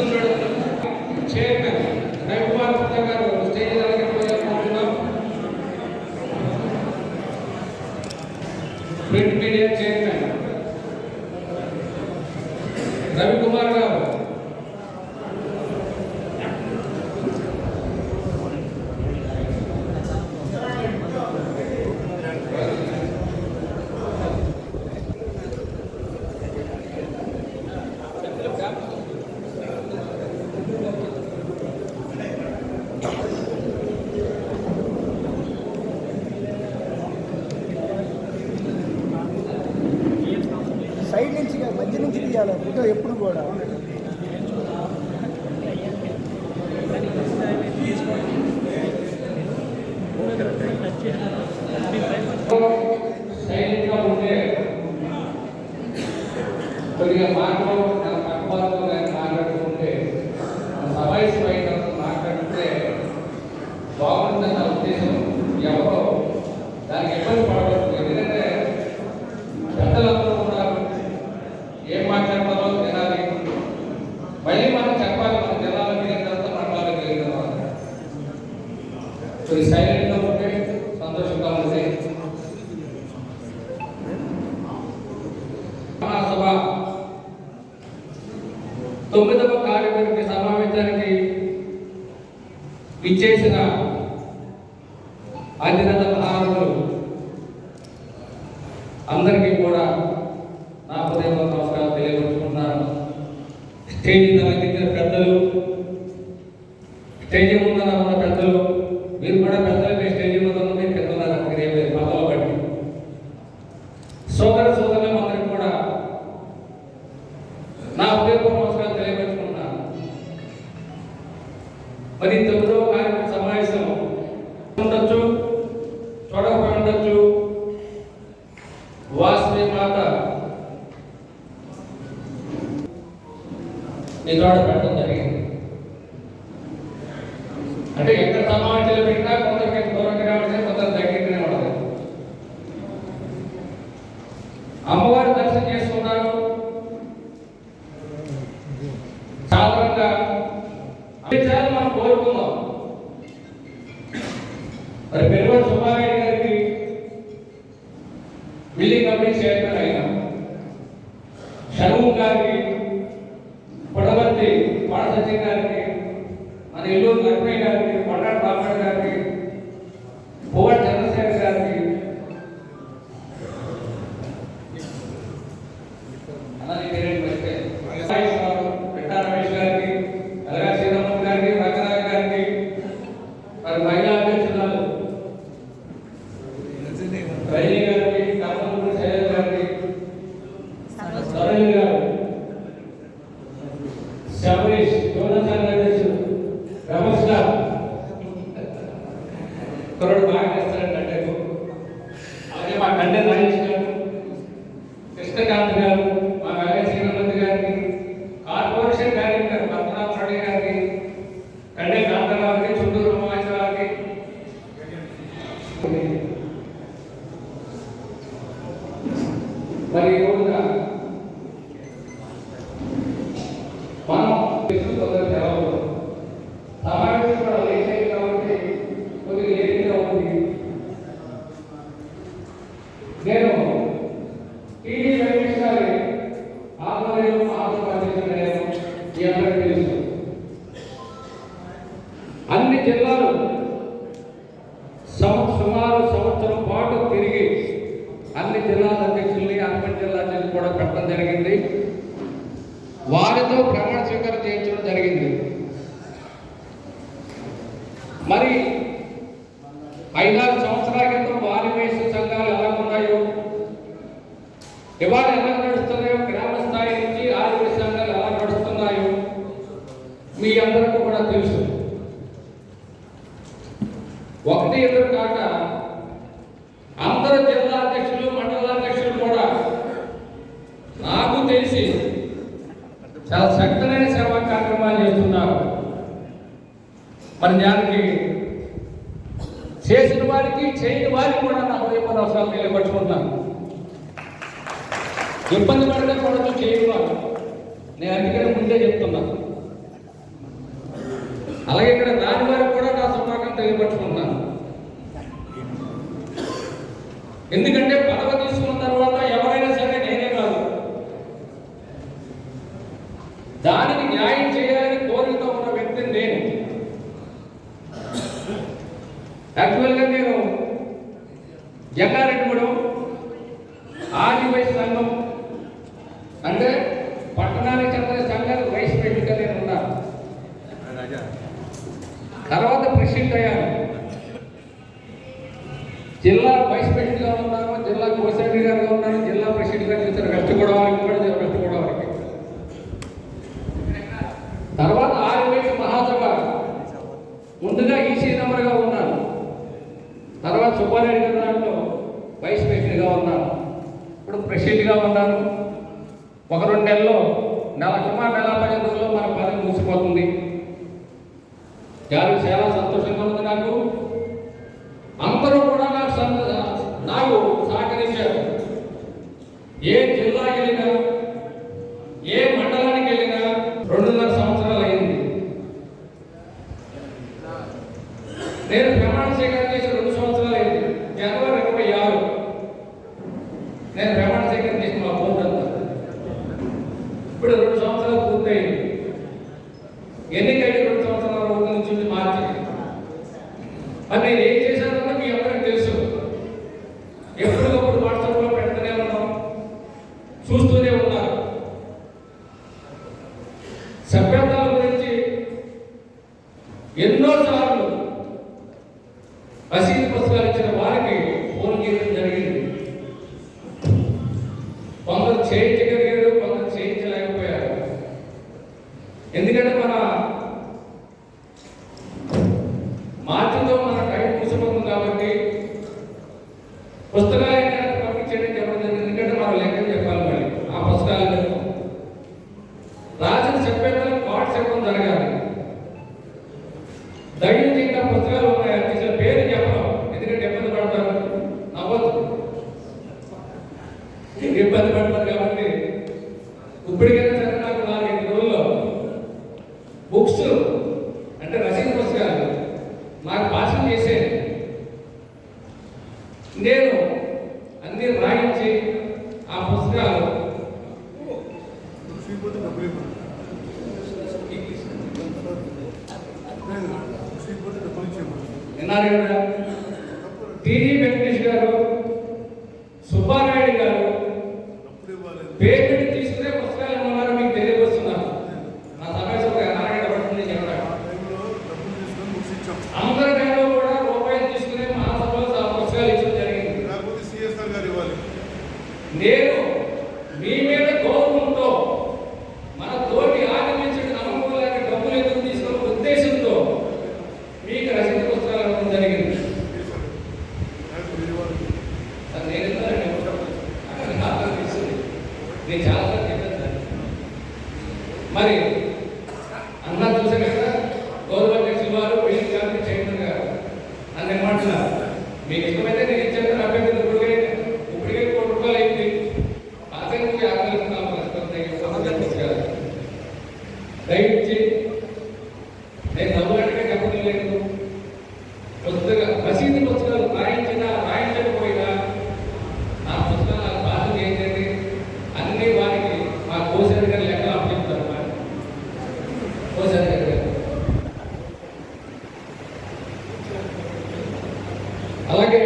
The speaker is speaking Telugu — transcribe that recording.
ಹೇಳ್ತೀನಿ ನೋಡಿ కాదు, తీయాలి? ఫోటో ఎప్పుడు కూడా? సైలెంట్గా ఉంటే కొద్దిగా మాటలు మన పక్క వాళ్ళతో కానీ మాట్లాడుతుంటే మన సమావేశం అయినప్పుడు మాట్లాడితే బాగుంటుందని నా ఉద్దేశం ఎవరో దానికి ఇబ్బంది పడవచ్చు ఎందుకంటే పెద్దలందరూ ఉన్నారు ఏం మాట్లాడతారో తినాలి మళ్ళీ మనం చెప్పాలి మన జిల్లాలో తిరిగిన తర్వాత మన వాళ్ళకి తెలియదు తర్వాత కొద్ది సైలెంట్గా ఉంటే సంతోషంగా ఉంది మహాసభ తొమ్మిదవ కార్యవర్గ సమావేశానికి విచ్చేసిన అధిరథ మహారాజులు అందరికీ కూడా నా హృదయపూర్వక నమస్కారం తెలియపరుచుకుంటున్నాను. స్టేజీ అలంకరించిన పెద్దలు స్టేజీ వాసవి మాత ఈ పెట్టడం జరిగింది. అంటే ఎక్కడ సమావేశాలు పెట్టినా కొందరికి దూరంగా ఉంటుంది కొందరు దగ్గరనే ఉండదు. అమ్మవారి దర్శనం చేసుకున్నారు. సాధారణంగా అందించాలని మనం కోరుకుందాం మరి పెరుగు సుబ్బారెడ్డి ఢిల్లీ కమిటీ చైర్మన్ అయిన షణ్ముఖ్ గారికి పుడవర్తి పాడసత్యం గారికి మన ఇల్లు గారికి కృష్ణకాంత్ గారు మా వేగ శ్రీనంద్ గారికి కార్పొరేషన్ డైరెక్టర్ పద్మనాభ రెడ్డి గారికి కండే కాంతారావుకి చుండూరు మహేశ్వరరావుకి మరి ఈ రోజున మనం తెలుసు కొందరు తెలవదు సమావేశం కూడా లేట్ అయింది కాబట్టి కొద్దిగా లేట్గా ఉంది నేను టీడీ వెంకటేష్ గారి ఆధ్వర్యంలో ఆశీర్వాదించిన నేను మీ అందరికీ తెలుసు అన్ని జిల్లాలు సుమారు సంవత్సరం పాటు తిరిగి అన్ని జిల్లాల అధ్యక్షుల్ని అర్బన్ జిల్లా అధ్యక్షులు కూడా పెట్టడం జరిగింది. వారితో ప్రమాణ స్వీకారం చేయించడం జరిగింది. మరి ఐదారు సంవత్సరాల క్రితం వారి వయసు సంఘాలు ఎలా ఉన్నాయో ఇవాళ ఎలా నడుస్తున్నాయో గ్రామ స్థాయి నుంచి ఆరోగ్య సంఘాలు ఎలా నడుస్తున్నాయో మీ అందరికీ కూడా తెలుసు ఒకటి ఇద్దరు కాక అందరు జిల్లా అధ్యక్షులు మండల అధ్యక్షులు కూడా నాకు తెలిసి చాలా చక్కనైన సేవా కార్యక్రమాలు చేస్తున్నారు మన దానికి చేసిన వారికి చేయని వారికి కూడా నా హృదయపూర్వ అవసరాలు తెలియపరుచుకుంటున్నాను. ఇబ్బంది పడకపోవడం చేయని వారు నేను అందుకని ముందే చెప్తున్నాను అలాగే ఇక్కడ దాని వారికి కూడా నా శుభాకాంక్షలు తెలియపరుచుకుంటున్నాను. ఎందుకంటే పదవి తీసుకున్న తర్వాత ఎవరైనా సరే నేనే కాదు జంగారెడ్డిగూడెం ఆదివైస్ సంఘం అంటే పట్టణానికి చెందిన సంఘానికి వైస్ ప్రెసిడెంట్గా నేను ఉన్నాను తర్వాత ప్రెసిడెంట్ అయ్యాను. జిల్లా వైస్ ప్రెసిడెంట్గా ఉన్నాను జిల్లా కోశాఖి గారుగా ఉన్నాను జిల్లా ప్రెసిడెంట్గా చేశాను వెస్ట్ కూడా వెస్ట్ గోదావరికి తర్వాత ఆదివైస్ మహాసభ ముందుగా ఈసీ నెంబర్గా ఉన్నాను తర్వాత సుబ్బారెడ్డి గారి దాంట్లో వైస్ ప్రెసిడెంట్గా ఉన్నాను ఇప్పుడు బిజీగా ఉన్నాను ఒక రెండు నెలల్లో నెల సుమారు నెల పదిహేను రోజుల్లో మన పని మూసిపోతుంది చాలా చాలా సంతోషంగా ఉంది నాకు అందరూ కూడా నాకు సంత- నాకు సహకరించారు ఏ జిల్లాకి వెళ్ళినా ఏ మండలానికి వెళ్ళినా రెండున్నర సంవత్సరాలు అయింది నేను ప్రమాణ స్వీకారం చేసి రెండు సంవత్సరాలు అయింది జనవరి ఇరవై ఆరు నేను ప్రమాణ స్వీకారం చేసిన మా బోర్డు అంతా ఇప్పుడు రెండు సంవత్సరాలు పూర్తయింది ఎన్నికైతే రెండు సంవత్సరాల ముందు నుంచి మార్చి మరి నేను ఏం చేశానన్నా మీ అందరికి తెలుసు. ఎప్పటికప్పుడు వాట్సాప్లో పెడుతూనే ఉన్నాం. చూస్తూనే ఉన్నారు. సభ్యత్వాల గురించి ఎన్నోసార్లు రసీదు పుస్తకాలు ఇచ్చిన వారికి ఫోన్ చేయడం జరిగింది. కొందరు చేయించగలిగారు కొందరు చేయించలేకపోయారు ఎందుకంటే మన మార్చితో మన టైం ముగిసిపోతుంది కాబట్టి పుస్తకాలు ఏంటంటే పంపించడం చెప్పడం. ఎందుకంటే మనం లెక్క చెప్పాలి మళ్ళీ ఆ పుస్తకాలు రాసిన చెప్పేది పాట చెప్పడం జరగాలి. దయచేసి ఇంకా పుస్తకాలు ఉన్నాయి అసలు పేరు చెప్పడం. ఎందుకంటే ఇబ్బంది పడతారు. నవ్వద్దు. ఇబ్బంది పడతారు కాబట్టి ఇప్పటికైనా సరే నాకు నాలుగైదు రోజుల్లో బుక్స్ అంటే రసీదు పుస్తకాలు నాకు భాషణ చేసే నేను అన్ని రాయించి ఆ పుస్తకాలు శ్రీపోతే డబ్బులు ఇవ్వను లేదు శ్రీపోతే డబ్బులు విన్నారు కదా. టీజీ వెంకటేష్ గారు సుబ్బారాయుడు గారు పేమెంట్ తీసుకునే పుస్తకాలు ఉన్నారు మీకు తెలియవస్తున్నారు నా సమస్య నారాయణ పడుతుంది చెప్పాడు టైంలో అందరికైనా కూడా రూపాయలు తీసుకునే మహాసభలో పుస్తకాలు ఇచ్చడం జరిగింది. నేను నేను చాలా సార్లు చెప్పాను సార్ మరి అన్నా చూసాను కదా గౌరవ అధ్యక్షులు వారు పోయిన గారు చైర్మన్ గారు నన్ను ఏమంటున్నారు మీకు ఇష్టమైతే నేను ఇచ్చాను అభ్యర్థి ఇప్పటికే ఇప్పటికే కోటి రూపాయలు అయింది పాతంకి ఆకలిస్తున్నాం పుస్తకాలు దయచేసి నేను నవ్వుగట్టుగా చెప్పడం లేదు పుస్తక రసీదు పుస్తకాలు రాయించినా రాయించకపోయినా నా పుస్తకాలు బాధ్యత ఏంటంటే అన్ని వారికి మా కోశారి గారు లెక్కలు అప్పచెప్తారు మరి కోశారి గారు అలాగే